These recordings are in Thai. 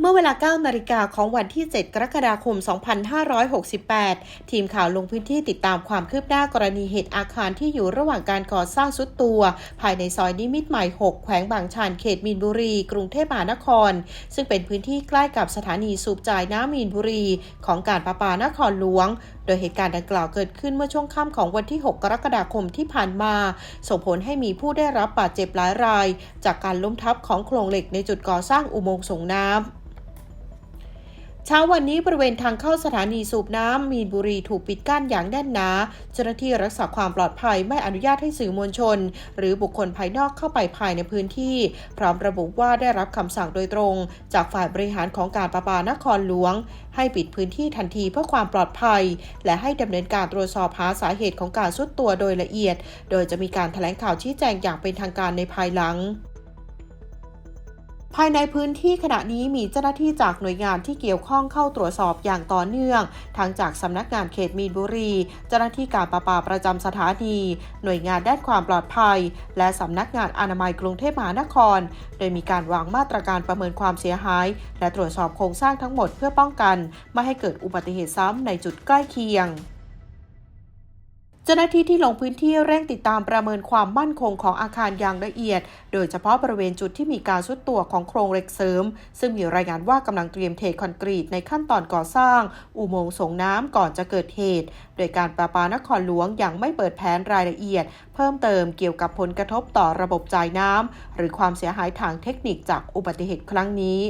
เมื่อเวลา 9 นาฬิกาของวันที่ 7 กรกฎาคม 2568 ทีมข่าวลงพื้นที่ติดตามความคืบหน้ากรณีเหตุอาคารที่อยู่ระหว่างการก่อสร้างสุดตัว ภายในซอยนิมิตรใหม่ 6 แขวงบางชัน เขตมีนบุรี กรุงเทพมหานคร ซึ่งเป็นพื้นที่ใกล้กับสถานีสูบจ่ายน้ำมีนบุรี ของการประปานครหลวง โดยเหตุการณ์ดังกล่าวเกิดขึ้นเมื่อช่วงค่ำของวันที่ 6 กรกฎาคมที่ผ่านมา ส่งผลให้มีผู้ได้รับบาดเจ็บหลายราย จากการล้มทับของโครงเหล็กในจุดก่อสร้างอุโมงค์ส่งน้ำ เช้าวันนี้บริเวณทางเข้าสถานีสูบน้ำมีนบุรีถูกปิดกั้นอย่างแน่นหนา เจ้าหน้าที่รักษาความปลอดภัยไม่อนุญาตให้สื่อมวลชน หรือบุคคลภายนอกเข้าไปภายในพื้นที่ พร้อมระบุว่าได้รับคำสั่งโดยตรง จากฝ่ายบริหารของการประปานครหลวง ให้ปิดพื้นที่ทันทีเพื่อความปลอดภัย และให้ดำเนินการตรวจสอบหาสาเหตุของการสุดตัวโดยละเอียด โดยจะมีการแถลงข่าวชี้แจงอย่างเป็นทางการในภายหลัง ภายในพื้นที่ขณะนี้มีเจ้าหน้าที่จากหน่วยงานที่เกี่ยวข้องเข้าตรวจสอบอย่างต่อเนื่อง ทั้งจากสำนักงานเขตมีนบุรี เจ้าหน้าที่การประปาประจำสถานี หน่วยงานด้านความปลอดภัย และสำนักงานอนามัยกรุงเทพมหานคร โดยมีการวางมาตรการประเมินความเสียหาย และตรวจสอบโครงสร้างทั้งหมดเพื่อป้องกัน ไม่ให้เกิดอุบัติเหตุซ้ำในจุดใกล้เคียง จ้าหน้าที่ที่ลงพื้นที่เร่งติดตามประเมินความมั่นคงของอาคารอย่างละเอียด โดยเฉพาะบริเวณจุดที่มีการสุดตัวของโครงเหล็กเสริม ซึ่งมีรายงานว่ากำลังเตรียมเทคอนกรีตในขั้นตอนก่อสร้าง อุโมงค์ส่งน้ำก่อนจะเกิดเหตุ โดยการประปานครหลวงยังไม่เปิดแผนรายละเอียด เพิ่มเติมเกี่ยวกับผลกระทบต่อระบบจ่ายน้ำหรือความเสียหายทางเทคนิคจากอุบัติเหตุครั้งนี้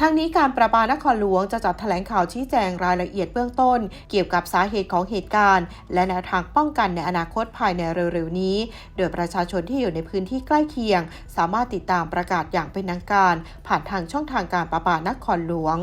ทั้งนี้การประปานครหลวงจะจัดแถลงข่าวชี้แจงรายละเอียดเบื้องต้น เกี่ยวกับสาเหตุของเหตุการณ์ และแนวทางป้องกันในอนาคตภายในเร็วๆนี้ โดยประชาชนที่อยู่ในพื้นที่ใกล้เคียง สามารถติดตามประกาศอย่างเป็นทางการ ผ่านทางช่องทางการประปานครหลวง